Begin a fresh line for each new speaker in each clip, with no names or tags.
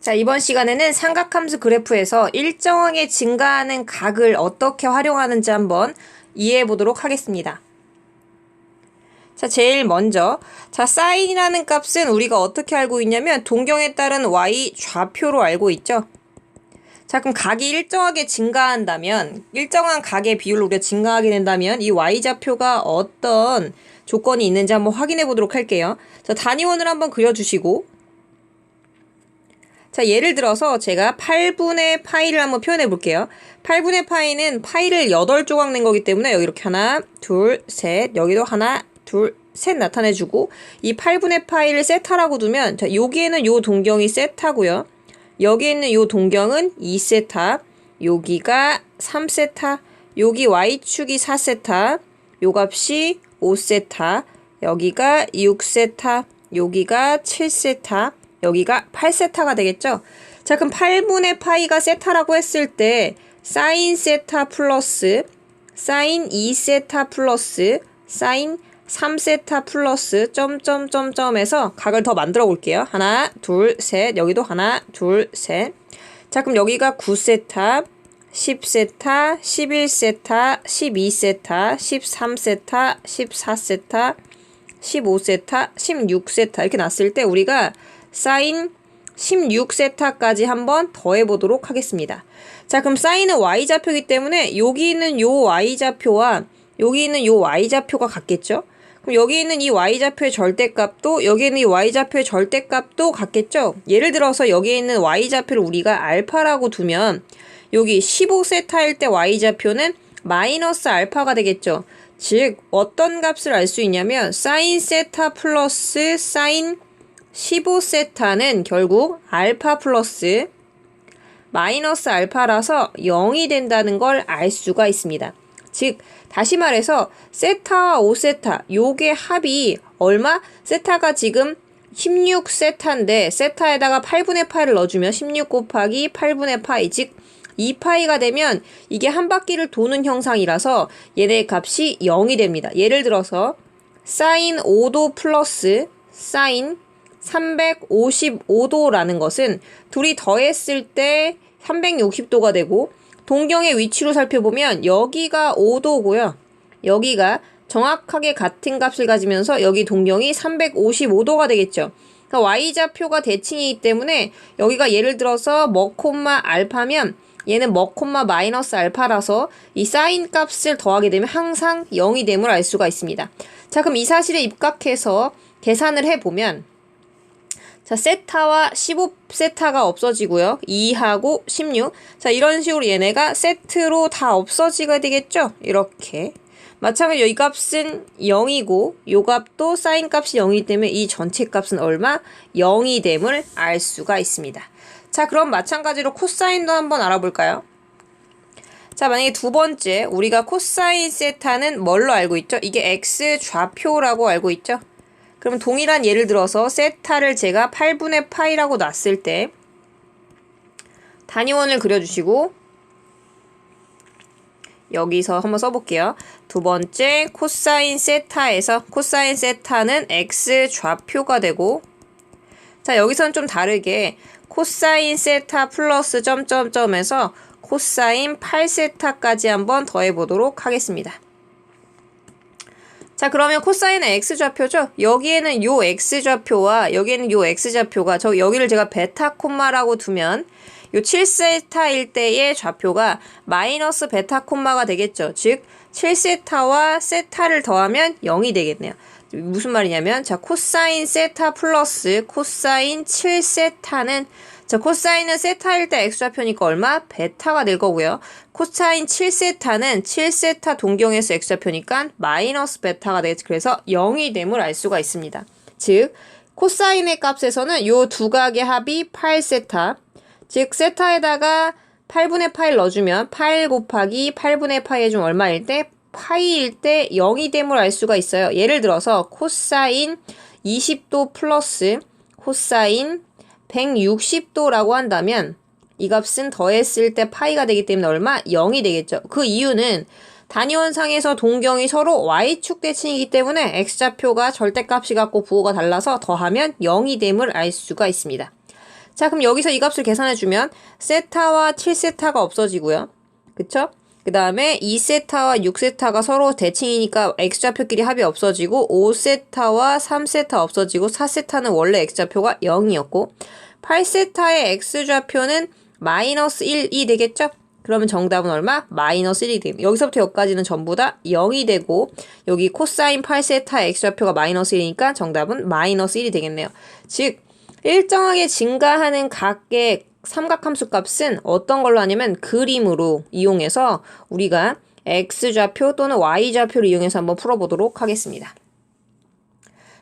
자, 이번 시간에는 삼각함수 그래프에서 일정하게 증가하는 각을 어떻게 활용하는지 한번 이해해 보도록 하겠습니다. 자, 제일 먼저, 자, 사인이라는 값은 우리가 어떻게 알고 있냐면, 동경에 따른 y 좌표로 알고 있죠? 자, 그럼 각이 일정하게 증가한다면, 일정한 각의 비율로 우리가 증가하게 된다면, 이 y좌표가 어떤 조건이 있는지 한번 확인해 보도록 할게요. 자, 단위원을 한번 그려주시고, 자, 예를 들어서 제가 8분의 파이를 한번 표현해 볼게요. 8분의 파이는 파이를 8조각 낸 거기 때문에 여기 이렇게 하나, 둘, 셋, 여기도 하나, 둘, 셋 나타내주고 이 8분의 파이를 세타라고 두면 자, 여기에는 요 동경이 세타고요. 여기 있는 요 동경은 2세타, 여기가 3세타, 여기 y축이 4세타, 요 값이 5세타, 여기가 6세타, 여기가 7세타, 여기가 8세타가 되겠죠? 자, 그럼 8분의 파이가 세타라고 했을 때 사인 세타 플러스 사인 2세타 플러스 사인 3세타 플러스 점점점점에서 각을 더 만들어 볼게요. 하나, 둘, 셋. 여기도 하나, 둘, 셋. 자, 그럼 여기가 9세타, 10세타, 11세타, 12세타, 13세타, 14세타, 15세타, 16세타 이렇게 났을 때 우리가 사인 16세타까지 한번 더해 보도록 하겠습니다. 자, 그럼 사인은 y좌표이기 때문에 여기 있는 요 y좌표와 여기 있는 요 y좌표가 같겠죠? 그럼 여기 있는 이 y좌표의 절대값도 여기 있는 이 y좌표의 절대값도 같겠죠? 예를 들어서 여기에 있는 y좌표를 우리가 알파라고 두면 여기 15세타일 때 y좌표는 마이너스 알파가 되겠죠? 즉 어떤 값을 알 수 있냐면 사인 세타 플러스 사인 15세타는 결국 알파 플러스 마이너스 알파라서 0이 된다는 걸 알 수가 있습니다. 즉 다시 말해서 세타와 5세타 요게 합이 얼마? 세타가 지금 16세타인데 세타에다가 8분의 파이를 넣어주면 16 곱하기 8분의 파이 즉 2파이가 되면 이게 한 바퀴를 도는 형상이라서 얘네 값이 0이 됩니다. 예를 들어서 사인 5도 플러스 사인 355도라는 것은 둘이 더했을 때 360도가 되고 동경의 위치로 살펴보면 여기가 5도고요. 여기가 정확하게 같은 값을 가지면서 여기 동경이 355도가 되겠죠. 그러니까 y좌표가 대칭이기 때문에 여기가 예를 들어서 머콤마 알파면 얘는 머콤마 마이너스 알파라서 이 사인 값을 더하게 되면 항상 0이 됨을 알 수가 있습니다. 자 그럼 이 사실에 입각해서 계산을 해보면 자, 세타와 15세타가 없어지고요. 2하고 16. 자, 이런 식으로 얘네가 세트로 다 없어지게 되겠죠? 이렇게. 마찬가지로 이 값은 0이고 요 값도 사인 값이 0이기 때문에 이 전체 값은 얼마? 0이 됨을 알 수가 있습니다. 자, 그럼 마찬가지로 코사인도 한번 알아볼까요? 자, 만약에 두 번째 우리가 코사인 세타는 뭘로 알고 있죠? 이게 x 좌표라고 알고 있죠? 그러면 동일한 예를 들어서 세타를 제가 8분의 파이라고 놨을 때 단위원을 그려주시고 여기서 한번 써볼게요. 두 번째 코사인 세타에서 코사인 세타는 x 좌표가 되고 자 여기서는 좀 다르게 코사인 세타 플러스 점점점에서 코사인 8세타까지 한번 더해보도록 하겠습니다. 자, 그러면 코사인은 x좌표죠? 여기에는 요 x좌표와 여기에는 요 x좌표가 저 여기를 제가 베타 콤마라고 두면 요 7세타일 때의 좌표가 마이너스 베타 콤마가 되겠죠. 즉 7세타와 세타를 더하면 0이 되겠네요. 무슨 말이냐면 자 코사인 세타 플러스 코사인 7세타는 자, 코사인은 세타일 때 x좌표니까 얼마? 베타가 될 거고요. 코사인 7세타는 7세타 동경에서 x좌표니까 마이너스 베타가 되겠죠. 그래서 0이 됨을 알 수가 있습니다. 즉, 코사인의 값에서는 요 두 각의 합이 8세타. 즉, 세타에다가 8분의 파이를 넣어주면 8 곱하기 8분의 파이 해주면 얼마일 때? 파이일 때 0이 됨을 알 수가 있어요. 예를 들어서 코사인 20도 플러스 코사인 160도라고 한다면 이 값은 더했을 때 파이가 되기 때문에 얼마? 0이 되겠죠. 그 이유는 단위원상에서 동경이 서로 y축 대칭이기 때문에 x좌표가 절대값이 같고 부호가 달라서 더하면 0이 됨을 알 수가 있습니다. 자, 그럼 여기서 이 값을 계산해주면 세타와 7세타가 없어지고요. 그쵸? 그 다음에 2세타와 6세타가 서로 대칭이니까 x좌표끼리 합이 없어지고 5세타와 3세타 없어지고 4세타는 원래 x좌표가 0이었고 8세타의 x좌표는 마이너스 1이 되겠죠? 그러면 정답은 얼마? 마이너스 1이 됩니다. 여기서부터 여기까지는 전부 다 0이 되고 여기 코사인 8세타 x좌표가 마이너스 1이니까 정답은 마이너스 1이 되겠네요. 즉 일정하게 증가하는 각의 삼각함수 값은 어떤 걸로 하냐면 그림으로 이용해서 우리가 x좌표 또는 y좌표를 이용해서 한번 풀어보도록 하겠습니다.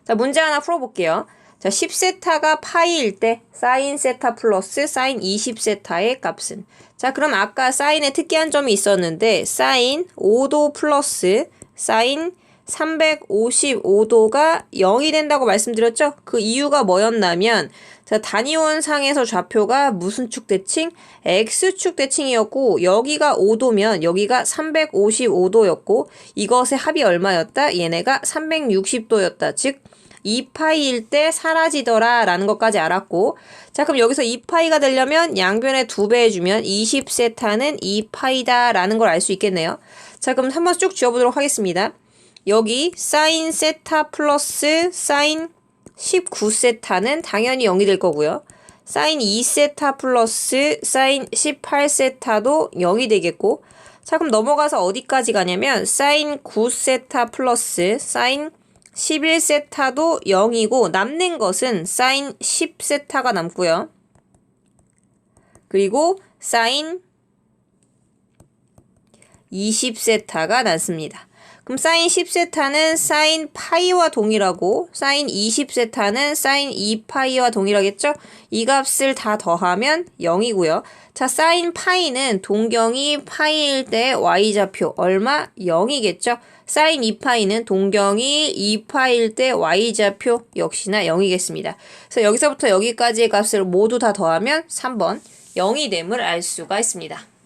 자, 문제 하나 풀어볼게요. 자, 10세타가 파이일 때 사인 세타 플러스 사인 20세타의 값은 자, 그럼 아까 사인에 특이한 점이 있었는데 사인 5도 플러스 사인 355도가 0이 된다고 말씀드렸죠? 그 이유가 뭐였냐면 자, 단위원 상에서 좌표가 무슨 축 대칭? X축 대칭이었고 여기가 5도면 여기가 355도였고 이것의 합이 얼마였다? 얘네가 360도였다. 즉 2파이일 때 사라지더라 라는 것까지 알았고 자 그럼 여기서 2파이가 되려면 양변에 2배 해주면 20세타는 2파이다 라는 걸 알 수 있겠네요. 자 그럼 한번 쭉 지워보도록 하겠습니다. 여기 사인 세타 플러스 사인 19세타는 당연히 0이 될 거고요. 사인 2세타 플러스 사인 18세타도 0이 되겠고 자 그럼 넘어가서 어디까지 가냐면 사인 9세타 플러스 사인 11세타도 0이고 남는 것은 사인 10세타가 남고요. 그리고 사인 20세타가 남습니다. 그럼 사인 10세타는 사인 파이와 동일하고 사인 20세타는 사인 2파이와 동일하겠죠? 이 값을 다 더하면 0이고요. 자, 사인 파이는 동경이 파이일 때 y좌표 얼마? 0이겠죠? 사인 2파이는 동경이 2파일 때 y좌표 역시나 0이겠습니다. 그래서 여기서부터 여기까지의 값을 모두 다 더하면 3번 0이 됨을 알 수가 있습니다.